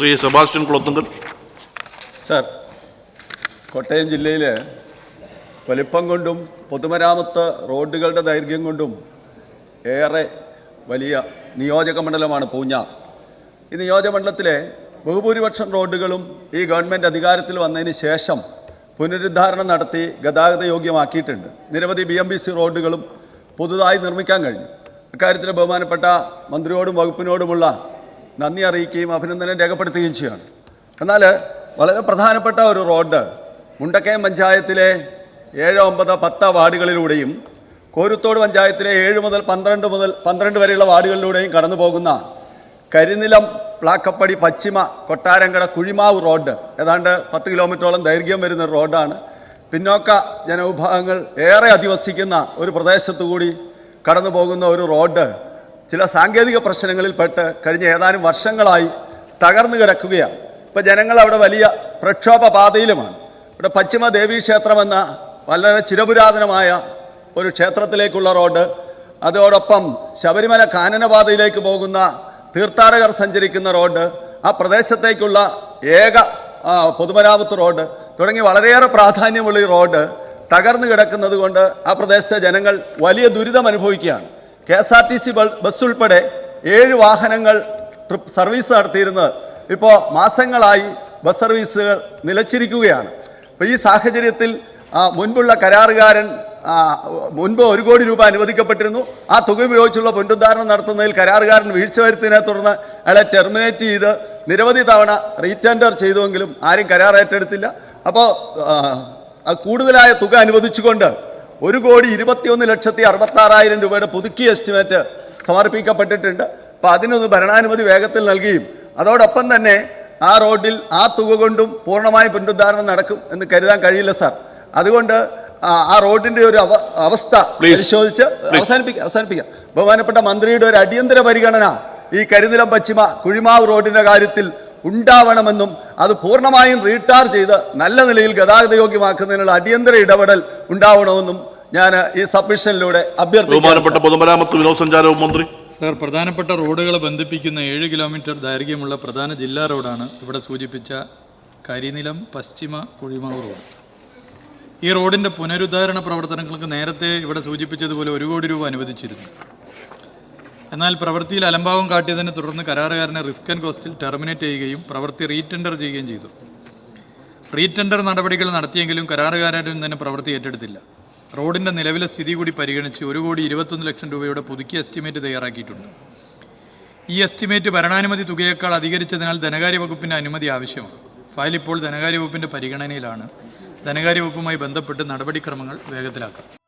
Shri Sebastian Kulathunkal sir Kottayam ജില്ലയിലെ വലിപ്പം കൊണ്ടും പൊതുമരാമത്ത് റോഡുകളുടെ ദൈർഘ്യം കൊണ്ടും ഏറെ വലിയ നിയോജക മണ്ഡലമാണ് പൂഞ്ഞ. ഈ നിയോജകമണ്ഡലത്തിലെ ബഹുഭൂരിപക്ഷം റോഡുകളും ഈ ഗവൺമെന്റ് അധികാരത്തിൽ വന്നതിന് ശേഷം പുനരുദ്ധാരണം നടത്തി ഗതാഗത യോഗ്യമാക്കിയിട്ടുണ്ട്. നിരവധി ബി എം ബി സി റോഡുകളും പുതുതായി നിർമ്മിക്കാൻ കഴിഞ്ഞു. അക്കാര്യത്തിന് ബഹുമാനപ്പെട്ട മന്ത്രിയോടും വകുപ്പിനോടുമുള്ള നന്ദി അറിയിക്കുകയും അഭിനന്ദനം രേഖപ്പെടുത്തുകയും ചെയ്യുകയാണ് എന്നാൽ വളരെ പ്രധാനപ്പെട്ട ഒരു റോഡ് മുണ്ടക്കയം പഞ്ചായത്തിലെ ഏഴ് ഒമ്പത് പത്ത് വാർഡുകളിലൂടെയും കോരുത്തോട് പഞ്ചായത്തിലെ ഏഴ് മുതൽ പന്ത്രണ്ട് മുതൽ പന്ത്രണ്ട് വരെയുള്ള വാർഡുകളിലൂടെയും കടന്നു പോകുന്ന കരിനിലം പ്ലാക്കപ്പടി പശ്ചിമ കൊട്ടാരങ്കട കുഴിമാവ് റോഡ്. ഏതാണ്ട് പത്ത് കിലോമീറ്ററോളം ദൈർഘ്യം വരുന്ന റോഡാണ്. പിന്നോക്ക ജനവിഭാഗങ്ങൾ ഏറെ അധിവസിക്കുന്ന ഒരു പ്രദേശത്തു കൂടി കടന്നു പോകുന്ന ഒരു റോഡ്. ചില സാങ്കേതിക പ്രശ്നങ്ങളിൽ പെട്ട് കഴിഞ്ഞ ഏതാനും വർഷങ്ങളായി തകർന്നു കിടക്കുകയാണ്. ഇപ്പോൾ ജനങ്ങൾ അവിടെ വലിയ പ്രക്ഷോഭ പാതയിലുമാണ്. ഇവിടെ പശ്ചിമ ദേവീ ക്ഷേത്രമെന്ന വളരെ ചിരപുരാതനമായ ഒരു ക്ഷേത്രത്തിലേക്കുള്ള റോഡ് അതോടൊപ്പം ശബരിമല കാനനപാതയിലേക്ക് പോകുന്ന തീർത്ഥാടകർ സഞ്ചരിക്കുന്ന റോഡ് ആ പ്രദേശത്തേക്കുള്ള ഏക പൊതുമരാമത്ത് റോഡ് തുടങ്ങി വളരെയേറെ പ്രാധാന്യമുള്ള ഈ റോഡ് തകർന്നു കിടക്കുന്നത് കൊണ്ട് ആ പ്രദേശത്തെ ജനങ്ങൾ വലിയ ദുരിതം അനുഭവിക്കുകയാണ് K S R T C bus ഉൾപ്പെടെ ഏഴ് വാഹനങ്ങൾ ട്രിപ്പ് സർവീസ് നടത്തിയിരുന്നത് ഇപ്പോൾ മാസങ്ങളായി ബസ് സർവീസുകൾ നിലച്ചിരിക്കുകയാണ്. അപ്പോൾ ഈ സാഹചര്യത്തിൽ മുൻപുള്ള കരാറുകാരൻ മുൻപ് ഒരു കോടി രൂപ അനുവദിക്കപ്പെട്ടിരുന്നു. ആ തുക ഉപയോഗിച്ചുള്ള പുനരുദ്ധാരണം നടത്തുന്നതിൽ കരാറുകാരൻ വീഴ്ച വരുത്തിയതിനെ തുടർന്ന് അയാളെ ടെർമിനേറ്റ് ചെയ്ത് നിരവധി തവണ റീറ്റെൻഡർ ചെയ്തുവെങ്കിലും ആരും കരാർ ഏറ്റെടുത്തില്ല. അപ്പോൾ കൂടുതലായ തുക അനുവദിച്ചുകൊണ്ട് ഒരു കോടി ഇരുപത്തിയൊന്ന് ലക്ഷത്തി അറുപത്താറായിരം രൂപയുടെ പുതുക്കിയ എസ്റ്റിമേറ്റ് സമർപ്പിക്കപ്പെട്ടിട്ടുണ്ട്. അപ്പോൾ അതിനൊന്ന് ഭരണാനുമതി വേഗത്തിൽ നൽകുകയും അതോടൊപ്പം തന്നെ ആ റോഡിൽ ആ തുക കൊണ്ടും പൂർണമായ പുനരുദ്ധാരണം നടക്കും എന്ന് കരുതാൻ കഴിയില്ല സാർ. അതുകൊണ്ട് ആ റോഡിന്റെ ഒരു അവസ്ഥ പരിശോധിച്ച് അവസാനിപ്പിക്കാം അവസാനിപ്പിക്കാം. ബഹുമാനപ്പെട്ട മന്ത്രിയുടെ ഒരു അടിയന്തര പരിഗണന ഈ കരിനിലം പശ്ചിമ കുഴിമാവ് റോഡിന്റെ കാര്യത്തിൽ ഉണ്ടാവണമെന്നും അത് പൂർണമായും റീടാർ ചെയ്ത് നല്ല നിലയിൽ ഗതാഗത യോഗ്യമാക്കുന്നതിനുള്ള അടിയന്തര ഇടപെടൽ ഉണ്ടാവണമെന്നും ഞാൻ ഈ സബ്മിഷനിലൂടെ അഭ്യർത്ഥിക്കുന്നു ബഹുമാനപ്പെട്ട പൊതുമരാമത്ത് വിനോദസഞ്ചാരവും മന്ത്രി. സാർ പ്രധാനപ്പെട്ട റോഡുകളെ ബന്ധിപ്പിക്കുന്ന ഏഴ് കിലോമീറ്റർ ദൈർഘ്യമുള്ള പ്രധാന ജില്ലാ റോഡാണ് ഇവിടെ സൂചിപ്പിച്ച കരിനിലം പശ്ചിമ കുഴിമാവ് റോഡ്. ഈ റോഡിന്റെ പുനരുദ്ധാരണ പ്രവർത്തനങ്ങൾക്ക് നേരത്തെ ഇവിടെ സൂചിപ്പിച്ചതുപോലെ ഒരു കോടി രൂപ അനുവദിച്ചിരുന്നു. എന്നാൽ പ്രവൃത്തിയിൽ അലംഭാവം കാട്ടിയതിനെ തുടർന്ന് കരാറുകാരനെ റിസ്ക് ആൻഡ് കോസ്റ്റിൽ ടെർമിനേറ്റ് ചെയ്യുകയും പ്രവൃത്തി റീടെൻഡർ ചെയ്യുകയും ചെയ്തു. റീടെൻഡർ നടപടികൾ നടത്തിയെങ്കിലും കരാറുകാരൻ തന്നെ പ്രവൃത്തി ഏറ്റെടുത്തില്ല. റോഡിന്റെ നിലവിലെ സ്ഥിതി കൂടി പരിഗണിച്ച് ഒരു കോടി ഇരുപത്തൊന്ന് ലക്ഷം രൂപയുടെ പുതുക്കിയ എസ്റ്റിമേറ്റ് തയ്യാറാക്കിയിട്ടുണ്ട്. ഈ എസ്റ്റിമേറ്റ് ഭരണാനുമതി തുകയേക്കാൾ അധികരിച്ചതിനാൽ ധനകാര്യ വകുപ്പിന്റെ അനുമതി ആവശ്യമാണ്. ഫയൽ ഇപ്പോൾ ധനകാര്യ വകുപ്പിന്റെ പരിഗണനയിലാണ്. ധനകാര്യ വകുപ്പുമായി ബന്ധപ്പെട്ട് നടപടിക്രമങ്ങൾ വേഗത്തിലാക്കാം.